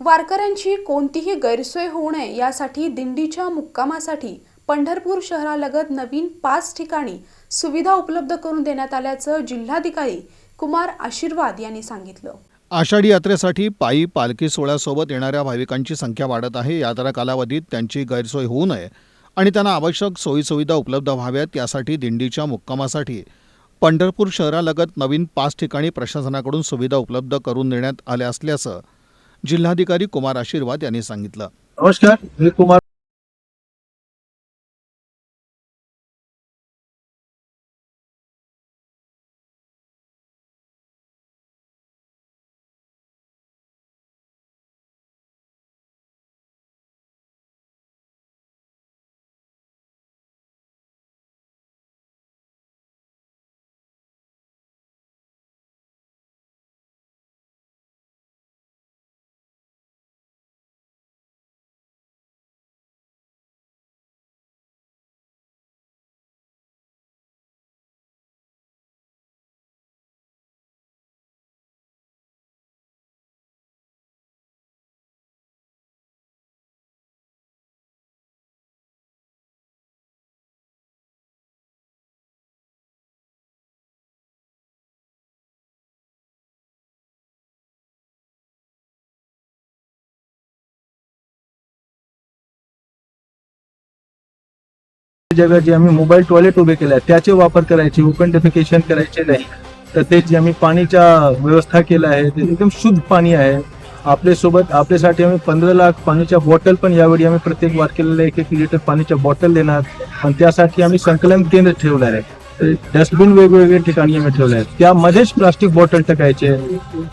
वारकऱ्यांची कोणतीही गैरसोय होऊ नये यासाठी दिंडीच्या मुक्कामासाठी पंढरपूर शहरालगत नवीन पाच ठिकाणी सुविधा उपलब्ध करून देण्यात आल्याचं जिल्हाधिकारी कुमार आशीर्वाद यांनी सांगितलं. आषाढी यात्रेसाठी पायी पालखी सोहळ्यासोबत येणाऱ्या भाविकांची संख्या वाढत आहे. यात्रा कालावधीत त्यांची गैरसोय होऊ नये आणि त्यांना आवश्यक सोयीसुविधा उपलब्ध व्हाव्यात यासाठी दिंडीच्या मुक्कामासाठी पंढरपूर शहरालगत नवीन पाच ठिकाणी प्रशासनाकडून सुविधा उपलब्ध करून देण्यात आल्या असल्याचं जिल्हाधिकारी कुमार आशीर्वाद यांनी सांगितलं. नमस्कार मी कुमार जगात जे आम्ही मोबाईल टॉयलेट उभे केले आहे त्याचे वापर करायचे ओपन करायचे नाही. तर ते जे आम्ही पाणीच्या व्यवस्था केल्या आहे ते एकदम शुद्ध पाणी आहे. आपल्यासोबत आपल्यासाठी आम्ही पंधरा लाख पाण्याच्या बॉटल पण यावेळी आम्ही प्रत्येक वारकेला एक एक लिटर पाण्याच्या बॉटल देणार. आणि त्यासाठी आम्ही संकलन केंद्र ठेवलं आहे. डस्टबिन वेगवेगळ्या ठिकाणी आम्ही ठेवले आहेत. त्यामध्येच प्लास्टिक बॉटल टाकायचे.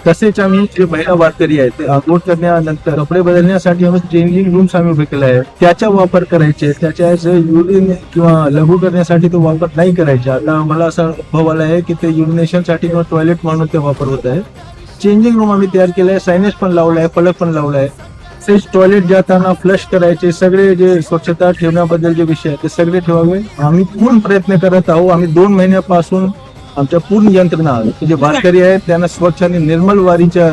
तसेच आम्ही जे महिला वारकरी आहेत ते आंघोळ करण्यानंतर कपडे बदलण्यासाठी आम्ही चेंजिंग रूम्स आम्ही उभे केले आहे त्याचा वापर करायचे. त्याच्या युरिन किंवा लघु करण्यासाठी तो वापर नाही करायचा. आता मला असा अनुभव आला आहे की ते युरिनेशनसाठी किंवा टॉयलेट म्हणून ते वापर होत आहे. चेंजिंग रूम आम्ही तयार केलं आहे सायनेज पण लावलं आहे फलक पण लावला आहे तसेच टॉयलेट जाताना फ्लश करायचे सगळे जे स्वच्छता ठेवण्याबद्दल जे विषय आहेत ते सगळे ठेवावे. आम्ही पूर्ण प्रयत्न करत आहोत. आम्ही दोन महिन्यापासून आमच्या पूर्ण यंत्रणा जे वारकरी आहेत त्यांना स्वच्छ आणि निर्मल वारीच्या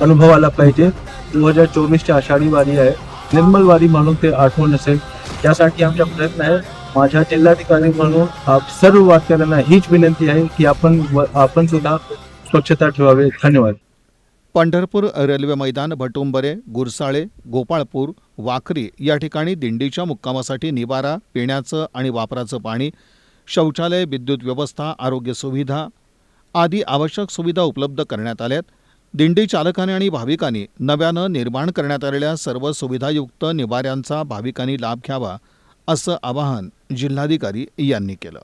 अनुभवाला पाहिजे. दोन हजार चोवीसच्या आषाढी वारी आहे. निर्मल वारी म्हणून ते आठवण असेल. त्यासाठी आमचा प्रयत्न आहे. माझ्या जिल्हाधिकारी म्हणून आप सर्व वारकऱ्यांना हीच विनंती आहे की आपण आपण सुद्धा स्वच्छता ठेवावे. धन्यवाद. पंढरपूर रेल्वे मैदान भटुंबरे गुरसाळे गोपाळपूर वाखरी या ठिकाणी दिंडीच्या मुक्कामासाठी निवारा पिण्याचं आणि वापराचं पाणी शौचालय विद्युत व्यवस्था आरोग्य सुविधा आदी आवश्यक सुविधा उपलब्ध करण्यात आल्यात. दिंडी चालकांनी आणि भाविकांनी नव्यानं निर्माण करण्यात आलेल्या सर्व सुविधायुक्त निवाऱ्यांचा भाविकांनी लाभ घ्यावा असं आवाहन जिल्हाधिकारी यांनी केलं.